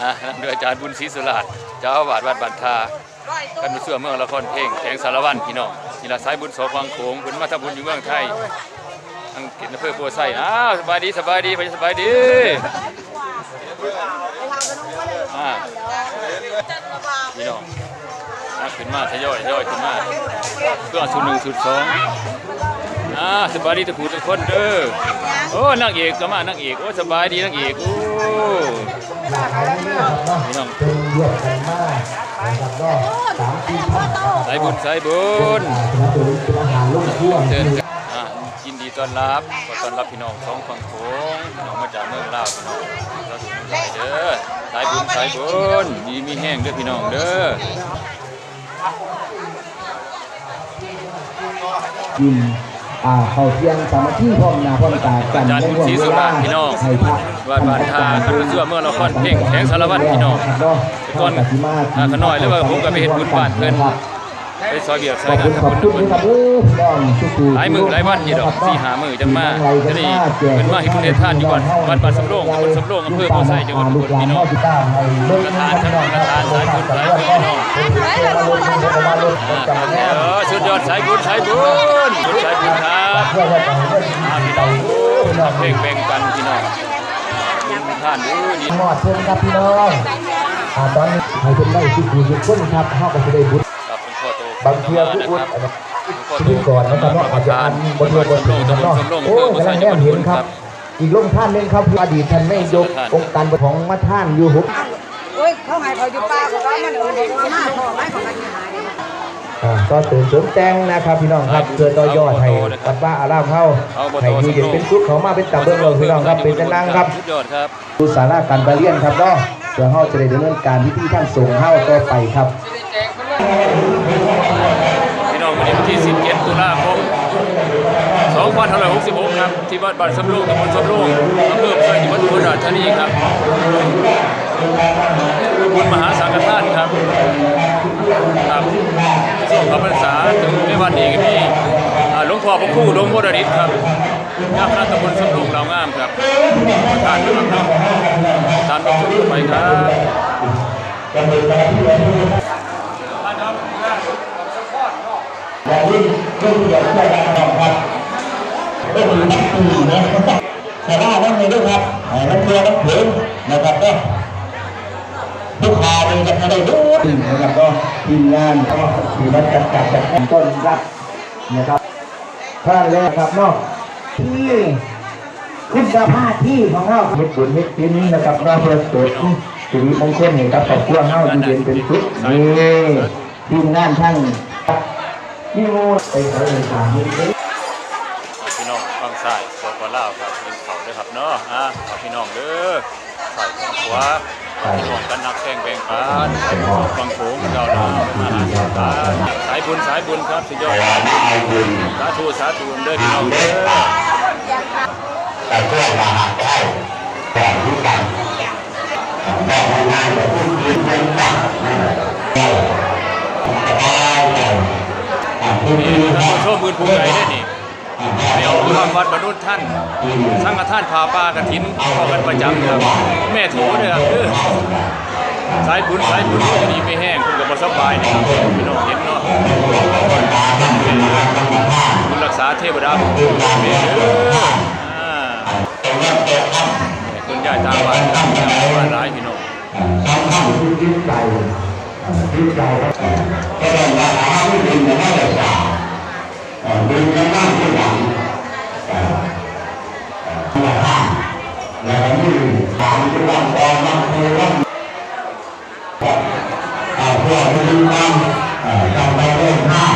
อ่านำโดยอาจารย์บุญศรีสุราชเจ้าอาวาสวัดบันทากันมาเสื่อเมืองละครเพลงแขงสารวัตรพี่น้องนี่ละสายบุญโสฟังโขงบุญมาทำบุญอยู่เมืองไทยอังกฤษอำเภอปัวไส้อ้าวสบายดีสบายดีไปสบายดีพี่น้องขึ้นมาทยอยทยอยขึ้นมาเพื่อสุดหนึ่งสุดสอง อ่าสบายดีทุกผู้ทุกคนเด้อโอ้นางเอกก็มานางเอกโอ้สบายดีนางเอกโอ้พี่น้องเป็นเลือดกันมากนะครับก็สามปีพันสายบุญสายบุญเป็นตันอาหารลูกพ่วงเชิญอ่ายินดีต้อนรับขอต้อนรับพี่น้องสองฝั่งโขงพี่น้องมาจากเมืองลาวพี่น้องเราสุขใจเด้อสายบุญสายบุญดีมีแห้งเด้อพี่น้องเด้อกิน อ่าเขาเทียงสามัคคีพร้อมหนาพร้อมตากันอาจารย์บุญศรีสุราชพี่น้องให้พระวัดบ้านท่าคันว่าเชื่อเมื่อเราคอนเพ่งแข็งสารวัตรพี่น้องแต่ก่อนอ่าขน้อยแล้วว่าผมก็ไปเฮ็ดบุญบ้านเพิ่นไปซอยเบียร์ซขออยงานขอบคุณทำบุญนะครับเด้อพี่น้องทุกผู้หลายมือหลายวันอยู่ดอกสี่หามือจังมาจะได้เพิ่นมาเฮ็ดบุญเฮ็ดทานอยู่บ้านวัดบ้านสำโรงตำบลสำโรงอำเภอบ่อไซจังหวัดอุบลพี่น้องกระทานครับกระทานสายบุญสายบุญพี่น้องเออสุดยอดสายบุญสายบุญสายบุญครับ อ่าพี่น้องโอ้ยเพลงแบ่งกันพี่น้องบุญท่านดูดีหอดเชิญครับพี่น้องอาตอนนี้ให้เพิ่นได้ที่ดีทุกคนครับเฮาก็สิได้บุญบางเทื่อผู้อุ่นนะครับพิธีก่อนนะครับเนาะอาจจะอันบนเรือบนสำโรเรืงอตำบลเนาะโอ้กำลังจังหแน่เห็นครับ อีกลงท่านหนึงครับอดีตท่านไม่ยกองค์การปกครองมาท่านอยู่หุบโอ้ยเขาให้เขาอยู่ป่าเขาว่ามันเออเด็กมาพ่อไม่ของมันหายอ่า ก็ตื่นเสริมแต่งนะครับพี่น้องครับเพื่อต่อยอดให้วัดว่าอารามเฮาเอาบ่ให้โตอยู่สำเย็นโรงเป็นสุขเขามาเป็นตาเบิ่งเราพี่น้องครับเป็นจังนังครับสุดยอดครับดูสาราการประเรียนครับเนาะเพื่อเฮาจะได้ดำเนินการพิธีท่านส่งเฮาต่อไปครับพี่น้องวันนี้วันที่ 17 ตุลาคม2566 ครับ ที่วัดบ้านสำโรงตำบลสำโรงอำเภอบ่ไซจังหวัดอุบลราชธานีครับบุญมหาสังฆทานครับครับ ส่งพระพรรษาถึงในวันนี้ก็มีอ่าหลวงพ่อพระคู่หลวงพ่อดริศครับเจ้าคณะตำบลสำโรงเรางามครับประธานครับเนาะตามรับชมไปครับและยิ่งเรื่องเกี่ยวกับการทำครับก็มีนักตีเนี่ยแต่ว่าต้องมีด้วยครับนักเรียนนักเพลงนะครับก็ กขาเป็นกันได้ด้วยนะครับก็ทีมงานก็ถือว่าจัดการจัดการต้นรับนะครับท่านแรกครับเนาะที่ขึ้นสภาพที่ของเราเม็ดบุญเม็ดชิ้นนะครับเราเพื่อเกิดสิริมงคลเห็นกับครอบครัวเฮาอยู่เย็นเป็นสุขนี่ทีมงานทั้งนี่โมไปขอเลยถามนี่พี่น้องฟังซ้ายสปลาวครับเป็นเขาเด้อครับเนาะอะขอพี่น้องเด้อ ใส่ข้างขวาร่วมกันนักแข่งแบ่งปันฟังโขงเจ้าดาวมาหาสาสายบุญสายบุญครับสุดยอดสาธุสาธุเด้อพี่น้องเด้อแต่พวกเราหาได้แต่ที่กันแต่งานแบบที่ดีเป็นต่างเนี่ยได้เลยที่นี่ดีท่านนะผู้ชมมือภูมิใจได้นี่ เดี๋ยวทางวัดบรรลุท่านสังฆทานพาปากระถินเข้ากันประจำครับ แม่โถเด้อครับเด้อสายบุญสายบุญที่นี่ไม่แห้งคุณกับบ่สบายนะครับพี่น้องเห็นเนาะคุณรักษาเทวดาผู้คุ้มเด้ออ่าคุณยายทางบ้านทางบ้านหลายพี่น้องทำให้ที่ใจที่ใจก็ต้องมาหาที่ดินในนั่นแหละ จ้าดินในนั่นที่หลังแล้วนี่ถามที่ว่าตอนนั้นคือว่าเพื่อที่ทำทำไปเรื่องให้